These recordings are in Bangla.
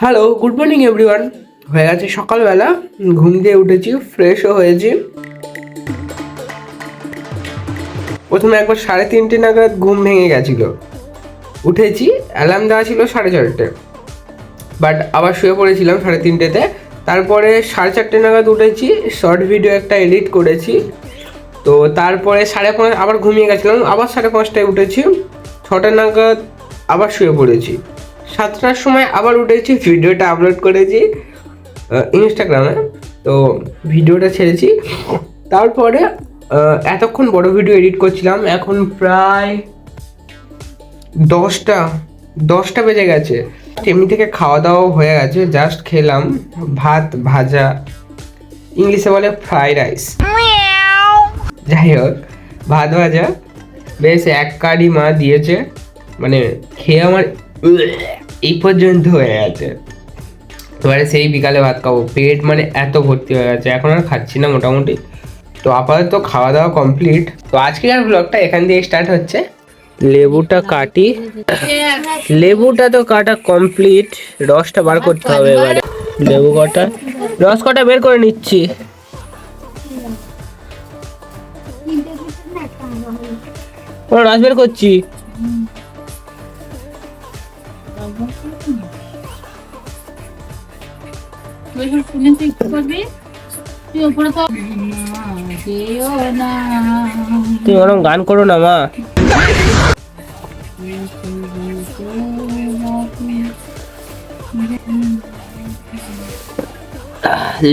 হ্যালো গুড মর্নিং এভরিওয়ান হয়ে গেছে সকালবেলা। ঘুম দিয়ে উঠেছি ফ্রেশও হয়েছি। প্রথমে একবার সাড়ে তিনটে নাগাদ ঘুম ভেঙে গেছিল। উঠেছি অ্যালার্ম দেওয়া ছিল সাড়ে চারটে। বাট আবার শুয়ে পড়েছিলাম সাড়ে তিনটেতে। তারপরে সাড়ে চারটে নাগাদ উঠেছি শর্ট ভিডিও একটা এডিট করেছি। তো তারপরে সাড়ে পাঁচ, আবার ঘুমিয়ে গেছিলাম, আবার সাড়ে পাঁচটায় উঠেছি। ছটা নাগাদ আবার শুয়ে পড়েছি। সাতটার সময় আবার উঠেছি ভিডিওটা আপলোড করেছি ইনস্টাগ্রামে তো ভিডিওটা ছেড়েছি। তারপরে এতক্ষণ বড় ভিডিও এডিট করছিলাম এখন প্রায় দশটা দশটা বেজে গেছে। এমনি থেকে খাওয়া দাওয়া হয়ে গেছে জাস্ট খেলাম ভাত ভাজা ইংলিশে বলে ফ্রাইড রাইস যাই হোক ভাত ভাজা বেশ এক কারি মা দিয়েছে মানে খেয়ে আমার এই পর্যন্ত হয়ে গেছে। এবারে সেই বিকালে ভাত খাব। পেট মানে এত ভর্তি হয়ে গেছে, এখন আর খাচ্ছি না মোটামুটি। তো আপাতত খাওয়া দাওয়া কমপ্লিট তো আজকের ব্লগটা এখান দিয়ে স্টার্ট হচ্ছে। লেবুটা কাটি। লেবুটা তো কাটা কমপ্লিট রসটা বার করতে হবে এবারে। লেবু কটা? রস কটা বের করে নিচ্ছি। রস বের করছি। তুমি ওরকম গান করো না, মা।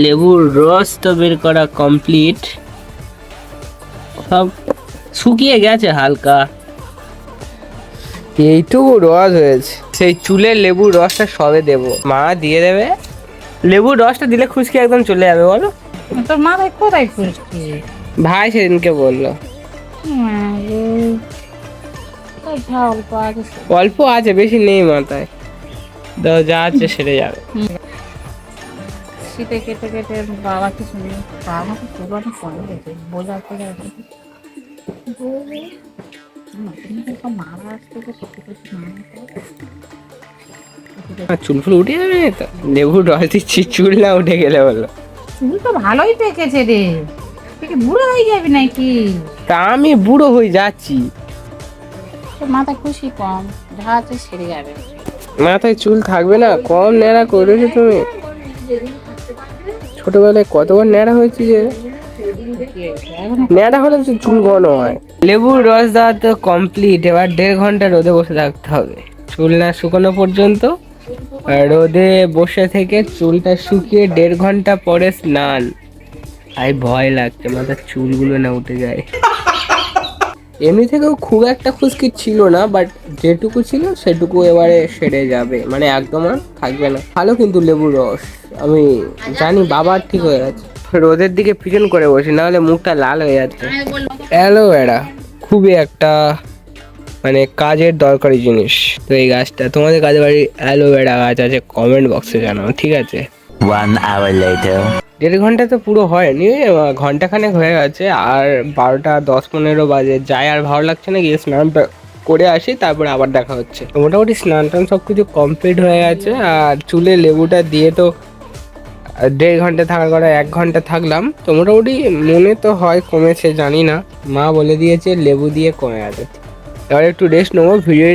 লেবুর রস তো বের করা কমপ্লিট সব শুকিয়ে গেছে হালকা। এইটুকু রস হয়েছে। সেই চুলের লেবুর রসটা সবে দেবো। মা দিয়ে দেবে। লেবুর রসটা দিলে খুশকি একদম চলে যাবে বলো। তোর মাথায় কোথায় খুশকি? ভাই সেদিনকে বলল। অল্প আছে। বেশি নেই মাথায়। দাও যা আছে সেরে যাবে। শীতে কেটে কেটে বাবা কি শুনি বাবা পুরোনো ফোন বোঝা করে চুল ফুল উঠে যাবে? তো লেবুর রস দিচ্ছি চুল না উঠে গেলে বলো। চুল তো ভালোই পেকেছে রে। তুই কি বুড়ো হয়ে যাবি নাকি? তা আমি বুড়ো হয়ে যাচ্ছি। মাথা খুশি কম যা আছে সেরে যাবে। মাথায় চুল থাকবে না কম ন্যাড়া করেছ তুমি। ছোটবেলায় কতবার ন্যাড়া হয়েছে যে? ন্যাড়া হলে তো চুল ঘন হয়। লেবুর রস দেওয়া তো কমপ্লিট এবার দেড় ঘণ্টা রোদে বসে থাকতে হবে। চুল না শুকানো পর্যন্ত রোদে বসে থেকে চুলটা শুকিয়ে দেড় ঘণ্টা পরে স্নান। আই, ভয় লাগছে, মাথার চুলগুলো না উঠে যায়। এমনি থেকেও খুব একটা খুশকি ছিল না বাট যেটুকু ছিল সেটুকু এবারে সেরে যাবে। মানে একদম আর থাকবে না। ভালো কিন্তু লেবুর রস। আমি জানি বাবার ঠিক হয়ে গেছে। রোদের দিকে পিছন করে বসি নাহলে মুখটা লাল হয়ে যাচ্ছে। অ্যালোভেরা খুবই একটা মানে কাজের দরকারি জিনিস। তো এই গাছটা তোমাদের কাজে বাড়ি অ্যালোভেরা গাছ আছে? কমেন্ট বক্সে জানাও ঠিক আছে? One hour later. দেড় ঘণ্টা তো পুরো হয়নি ঘণ্টা খানেক হয়ে গেছে আর বারোটা দশ পনেরো বাজে যাই আর ভালো লাগছে না গিয়ে স্নানটা করে আসি তারপরে আবার দেখা হচ্ছে। মোটামুটি স্নান টান সব কিছু কমপ্লিট হয়ে গেছে আর চুলে লেবুটা দিয়ে তো দেড় ঘণ্টা থাকার কথা, এক ঘণ্টা থাকলাম। তো মোটামুটি মনে তো হয় কমেছে, জানি না। মা বলে দিয়েছে, লেবু দিয়ে কমে গেছে এবার একটু রেস্ট নেব ভিডিও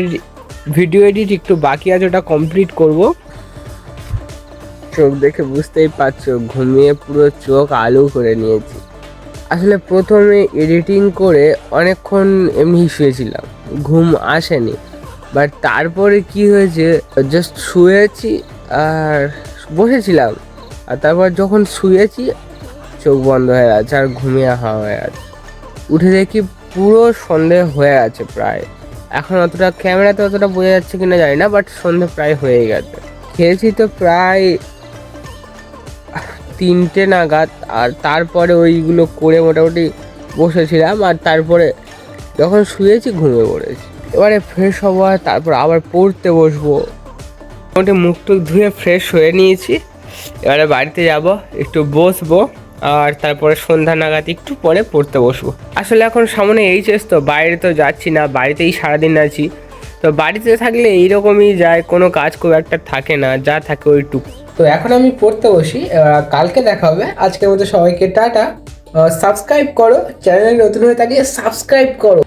ভিডিও এডিট একটু বাকি আছে, ওটা কমপ্লিট করব। চোখ দেখে বুঝতেই পারছ, ঘুমিয়ে পুরো চোখ আলু করে নিয়েছি। আসলে প্রথমে এডিটিং করে অনেকক্ষণ এমনি শুয়েছিলাম। ঘুম আসেনি। বাট তারপরে কি হয়েছে জাস্ট শুয়েছি আর বসেছিলাম। আর তারপর যখন শুয়েছি, চোখ বন্ধ হয়ে গেছে আর ঘুমিয়ে হাওয়া হয়ে গেছে। উঠে দেখি পুরো সন্ধে হয়ে আছে প্রায়। এখন অতটা ক্যামেরাতে অতটা বোঝা যাচ্ছে কিনা জানি না বাট সন্ধে প্রায় হয়ে গেছে। খেয়েছি তো প্রায় তিনটে নাগাদ আর তারপরে ওইগুলো করে মোটামুটি বসেছিলাম আর তারপরে যখন শুয়েছি ঘুমিয়ে পড়েছি। এবারে ফ্রেশ হব আর তারপর আবার পড়তে বসবো। মোটামুটি মুখ টুক ধুয়ে ফ্রেশ হয়ে নিয়েছি। এবারে বাড়িতে যাব, একটু বসবো, আর তারপরে সন্ধ্যা নাগাদ একটু পরে পড়তে বসবো। আসলে এখন সামনে এইচএস তো, বাইরে তো যাচ্ছি না, বাড়িতেই সারাদিন আছি। তো বাড়িতে থাকলে এইরকমই যায়, কোনো কাজ খুব একটা থাকে না, যা থাকে ওইটুকু। তো এখন আমি পড়তে বসি, এবার কালকে দেখা হবে। আজকের মতো সবাইকে টাটা। সাবস্ক্রাইব করো চ্যানেলে নতুন হয়ে থাকলে সাবস্ক্রাইব করো।